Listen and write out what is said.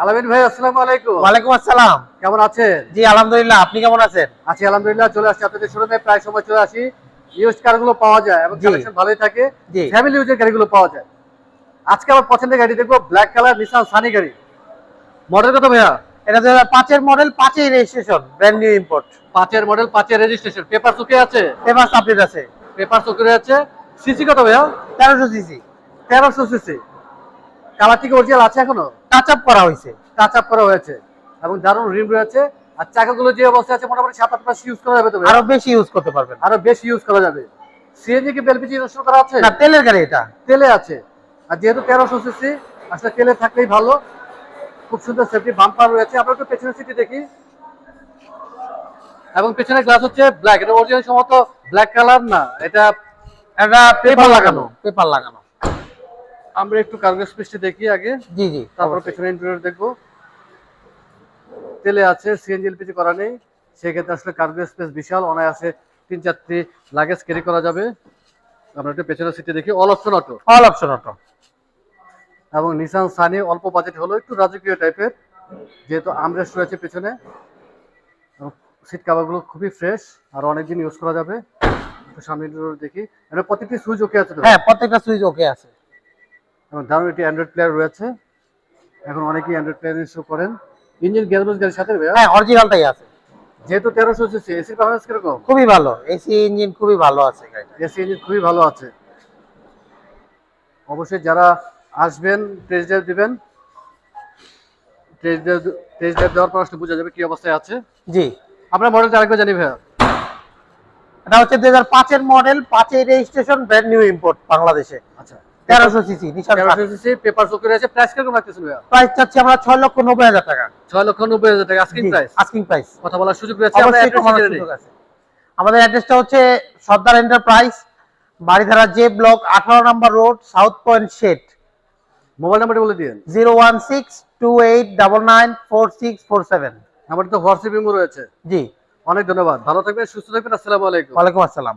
আলামিন ভাই আসসালামু আলাইকুম। ওয়ালাইকুম আসসালাম। কেমন আছেন? জি আলহামদুলিল্লাহ আপনি কেমন আছেন? আছি আলহামদুলিল্লাহ চলে আসছি। আপনাদের শোরুমে প্রায় সময় চলে আসি। ইউজ কারগুলো পাওয়া যায় এবং কালেকশন ভালোই থাকে। ফ্যামিলি ইউজের গাড়িগুলো পাওয়া যায়। আজকে আমার পছন্দের গাড়ি দেখব ব্ল্যাক কালার নিসান সানি গাড়ি। মডেল কত ভাইয়া? এটা দুই পাঁচের মডেল পাঁচই রেজিস্ট্রেশন ব্র্যান্ড নিউ ইম্পোর্ট পাঁচের মডেল পাঁচের রেজিস্ট্রেশন পেপার চুকে আছে? পেপার আপডেট আছে পেপার চুকে আছে। সিসি কত ভাইয়া? তেরোশো সিসি তেরোশো সিসি কালার থেকে অরিজিনাল আছে এখনও? টাচ আপ করা হয়েছে টাচ আপ করা হয়েছে এবং দারুণ রিম রয়েছে। আর চাকাগুলো যে অবস্থা আছে মোটামুটি সাত আট মাস ইউজ করা যাবে তো ভাইয়া? আরও বেশি ইউজ করতে পারবেন। আরও বেশি ইউজ করা যাবে। সিএনজি কি এলপিজি ইনস্টল করা আছে? না তেলের গাড়ি এটা। তেলে আছে। আর যেহেতু তেরোশো সিসি আসলে তেলে থাকলেই ভালো। খুব সুন্দর সেফটি বাম্পার রয়েছে। আমরা একটু পেছনের সিটি দেখি। এবং পেছনের গ্লাস হচ্ছে ব্ল্যাক এটা অরিজিনাল সম্ভবত ব্ল্যাক কালার না এটা এটা পেপার। লাগানো পেপার লাগানো। আমরা একটু কার্গো স্পেসটি দেখি আগে। জি জি তারপর পেছনে ইন্টেরিয়র দেখব। তেলে আছে সিএনজি এলপিজি করা নেই। সেক্ষেত্রে আসলে কার্গো স্পেস বিশাল অনায়াসে তিন চারটি লাগেজ ক্যারি করা যাবে। আমরা একটু পেছনের সিটে দেখি। All option auto all option auto এবং নিসান সানি অল্প বাজেট হলো একটু রাজকীয় টাইপের যেহেতু আমরেস্ট রয়েছে পেছনে। সিট কাভারগুলো খুবই ফ্রেশ আর অনেকদিন ইউজ করা যাবে। সামনে দেখি। এটা প্রত্যেকটি সুইচ ওকে আছে হ্যাঁ প্রত্যেকটা সুইচ ওকে আছে। এবং দারুণ একটি অ্যান্ড্রয়েড প্লেয়ার রয়েছে। এখন অনেকেই অ্যান্ড্রয়েড প্লেয়ার ইউজ করেন। ইঞ্জিন গ্যারবেজ গাড়ির সাথে হ্যাঁ অরিজিনালটাই আছে। যেহেতু তেরোশো সিসি এসির পারফরমেন্স কীরকম? খুবই ভালো। এসি ইঞ্জিন খুবই ভালো আছে এসি ইঞ্জিন খুবই ভালো আছে। অবশ্যই যারা আসবেন টেস্ট ড্রাইভ দিবেন টেস্ট ড্রাইভ টেস্ট ড্রাইভ দেওয়ার পর আসলে বোঝা যাবে কি অবস্থায় আছে। জি। আপনার মডেলটা আরেকবার জানি ভাইয়া? এটা হচ্ছে দুই হাজার পাঁচের মডেল পাঁচের রেজিস্ট্রেশন ব্র্যান্ড নিউ ইম্পোর্ট বাংলাদেশে। আচ্ছা। তেরোশো সিসি নিশান তেরোশো সিসি পেপার চোখে রয়েছে প্রাইস কীরকম রাখতেছেন ভাইয়া? প্রাইস চাচ্ছি আমরা ছয় লক্ষ নব্বই হাজার টাকা। ছয় লক্ষ নব্বই হাজার টাকা। আস্কিং প্রাইস আস্কিং প্রাইস কথা বলার সুযোগ রয়েছে আমরা অবশ্যই একটু address মানার জেনে নিই। সুযোগ আছে। আমাদের অ্যাড্রেসটা হচ্ছে Sardar enterprise Baridhara J block আঠারো number road south point shed mobile নাম্বারটা বলে দিন zero one six two eight double nine four six four seven আমার তো হোয়াটসঅ্যাপ ইমো রয়েছে। জি। অনেক ধন্যবাদ। ভালো থাকবেন সুস্থ থাকবেন। আসসালামু আলাইকুম। ওয়ালাইকুম আসসালাম।